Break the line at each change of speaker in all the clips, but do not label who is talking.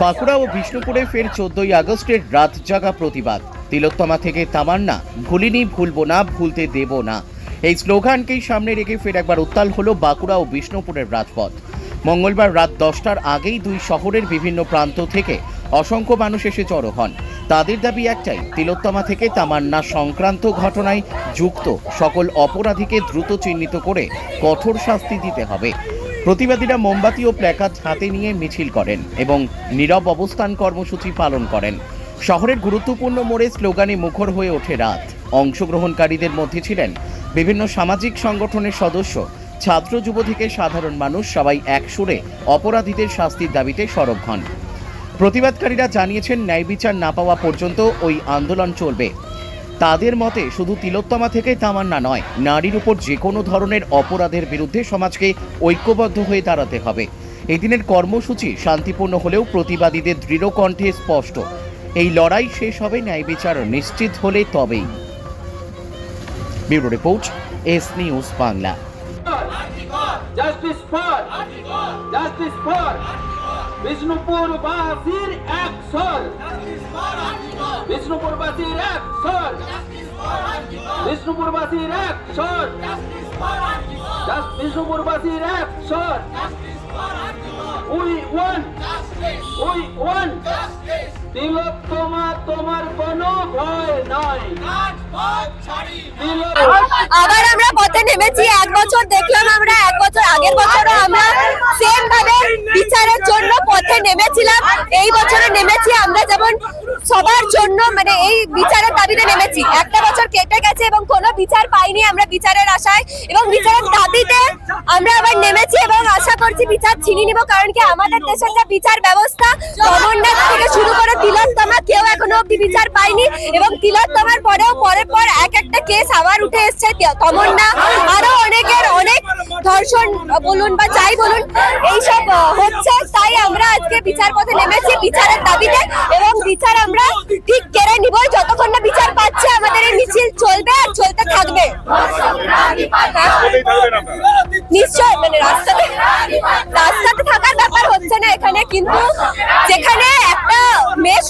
বাঁকুড়া ও বিষ্ণুপুরে ফের চোদ্দই আগস্টের রাত জাগা প্রতিবাদ। তিলোত্তমা থেকে তামান্না, ভুলিনি ভুলবো না, ভুলতে দেব না। এই স্লোগানকেই সামনে রেখে ফের একবার উত্তাল হলো বাঁকুড়া ও বিষ্ণুপুরের রাজপথ। মঙ্গলবার রাত দশটার আগেই দুই শহরের বিভিন্ন প্রান্ত থেকে অসংখ্য মানুষ এসে জড়ো হন। তাদের দাবি একটাই, তিলোত্তমা থেকে তামান্না সংক্রান্ত ঘটনায় যুক্ত সকল অপরাধীকে দ্রুত চিহ্নিত করে কঠোর শাস্তি দিতে হবে। প্রতিবাদীরা মোমবাতি ও প্ল্যাকার্ড হাতে নিয়ে মিছিল করেন এবং নীরব অবস্থান কর্মসূচি পালন করেন। শহরের গুরুত্বপূর্ণ মোড়ে স্লোগানে মুখর হয়ে ওঠে রাত। অংশগ্রহণকারীদের মধ্যে ছিলেন বিভিন্ন সামাজিক সংগঠনের সদস্য, ছাত্র যুব থেকে সাধারণ মানুষ সবাই এক সুরে অপরাধীদের শাস্তির দাবিতে সরব হন। প্রতিবাদকারীরা জানিয়েছেন ন্যায় বিচার না পাওয়া পর্যন্ত ওই আন্দোলন চলবে। তাদের মতে শুধু তিলোত্তমা থেকে তামান্না নয়, নারীর উপর যে কোনো ধরনের অপরাধের বিরুদ্ধে সমাজকে ঐক্যবদ্ধ হয়ে দাঁড়াতে হবে। এই দিনের কর্মসূচি শান্তিপূর্ণ হলেও প্রতিবাদীদের দৃঢ় কণ্ঠে স্পষ্ট। এই লড়াই শেষ হবে, ন্যায় বিচার নিশ্চিত হলে তবেই। Bureau report, S news Bangla.
Justice for justice for Bishnupur বাসীর এক স্বর। বিষ্ণুপুর বাসীর এক স্বর। বিষ্ণুপুর বাসীর এক স্বর। বিষ্ণুপুর বাসীর এক স্বর। We want. We want. Tilottama তোমার তোমার কোনো ভয় নাই।
আবার আমরা পথে নেমেছি, এক বছর দেখলাম আমরা, এক বছর আগের বছরও আমরা সেম ভাবে বিচারের জন্য পথে নেমেছিলাম এই বছরে নেমেছি, আমরা যেমন সবার জন্য মানে এই বিচারের দাবিতে নেমেছি। একটা বছর কেটে গেছে এবং কোনো বিচার পাইনি আমরা বিচারের আশায় এবং বিচারের দাবিতে আমরা আবার নেমেছি এবং আশা করছি বিচার ছিনিয়ে নিব, কারণ কি আমাদের দেশের যে বিচার ব্যবস্থা অমরনাথ থেকে শুরু করে তিলোত্তম অব্দি বিচার পায়নি এবং তিলোত্তমার পরেও পরে পর এক একটা কেস আবার উঠে এসছে। তমন্না, আরও অনেকের অনেক ধর্ষণ, বলুন বা যাই বলুন, এইসব হচ্ছে। তাই আমরা আজকে বিচার পথে নেমেছি, বিচারের দাবিতে এবং বিচার আমরা ঠিক কেড়ে নিব। যতক্ষণ না বিচার পাচ্ছে, আমাদের এই মিছিল চলবে আর চলতে থাকবে। নিশ্চয় মানে রাস্তাতে রাস্তাতে থাকার ব্যাপার হচ্ছে না এখানে, কিন্তু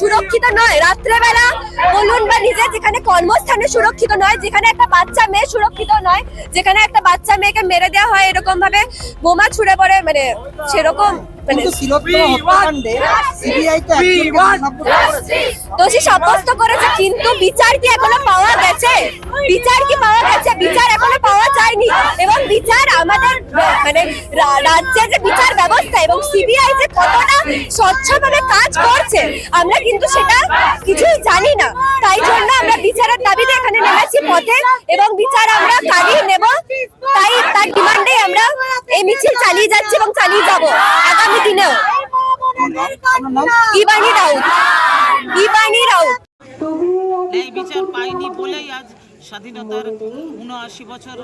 সুরক্ষিত নয়। রাত্রেবেলা বলুন বা নিজে যেখানে কর্মস্থানে সুরক্ষিত নয়, যেখানে একটা বাচ্চা মেয়ে সুরক্ষিত নয়, যেখানে একটা বাচ্চা মেয়েকে মেরে দেওয়া হয় এরকম ভাবে বোমা ছুড়ে পড়ে মানে সেরকম
কিন্তু তিলোত্তমা হত্যাকাণ্ডে সিবিআই তো একজনকে
দোষী সাব্যস্ত করেছে কিন্তু বিচার কি এখনও পাওয়া গেছে? বিচার কি পাওয়া গেছে? বিচার এখনও পাওয়া যায়নি। এবং বিচার আমাদের মানে রাজ্যের যে বিচার ব্যবস্থা এবং সিবিআই যে কতটা স্বচ্ছভাবে কাজ করছে আমরা কিন্তু সেটা কিছুই জানি না। তাই জন্য আমরা বিচারের দাবিতে এখানে নেমেছি পথে এবং বিচার আমরা কারিয়ে নেব। তাই তার ডিমান্ডে আমরা এই মিছিল চালিয়ে যাচ্ছি এবং চালিয়ে যাব।
স্বাধীনতার উনআশি বছর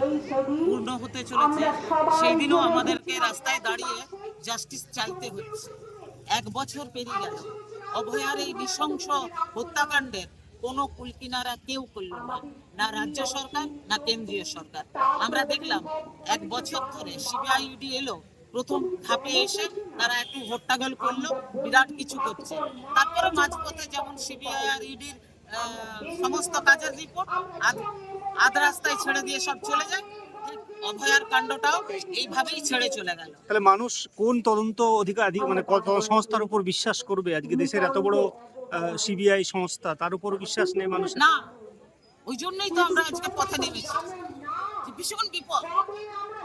পূর্ণ হতে চলেছে। সেই দিনও আমাদেরকে রাস্তায় দাঁড়িয়ে জাস্টিস চাইতে হচ্ছে এক বছর পেরিয়ে গেল। অভয়ার এই নৃশংস হত্যাকাণ্ডের কোনো কুলকিনারা কেউ করল না। না রাজ্য সরকার, না কেন্দ্রীয় সরকার। আমরা দেখলাম, এক বছর ধরে সিবিআইডি এলো প্রথম ধাপে এসে তারা একটু হট্টাগোল করল বিরাট কিছু করছে। তারপরে মাঝপথে যেমন সিবিআই আর ইডির সমস্ত কাজের রিপোর্ট আধ রাস্তায় ছেড়ে দিয়ে সব চলে যায়। অভয়ার কাণ্ডটাও এইভাবেই ছেড়ে চলে গেল।
তাহলে মানুষ কোন তদন্ত অধিকার মানে কত সংস্থার উপর বিশ্বাস করবে? আজকে দেশের এত বড় সিবিআই সংস্থা তার উপর বিশ্বাস নেই মানুষ
না ওই জন্যই তো আমরা আজকে পথে নেমেছি। ভীষণ বিপদ।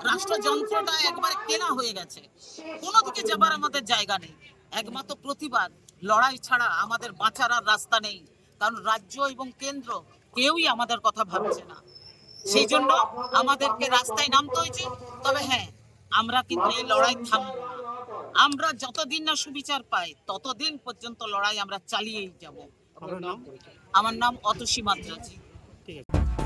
রাষ্ট্রযন্ত্রটা একবারে কেনা হয়ে গেছে। কোনো দিকে যাবার আমাদের জায়গা নেই। একমাত্র প্রতিবাদ লড়াই ছাড়া আমাদের বাঁচার আর রাস্তা নেই। কারণ রাজ্য এবং কেন্দ্র কেউই আমাদের কথা ভাবছে না। সেই জন্য আমাদেরকে রাস্তায় নামতে হয়েছে। তবে হ্যাঁ আমরা কিন্তু এই লড়াই থামবো না। আমরা যতদিন না সুবিচার পাই ততদিন পর্যন্ত লড়াই আমরা চালিয়েই যাব।
নাম?
আমার নাম অতসী মাদ্রাজি।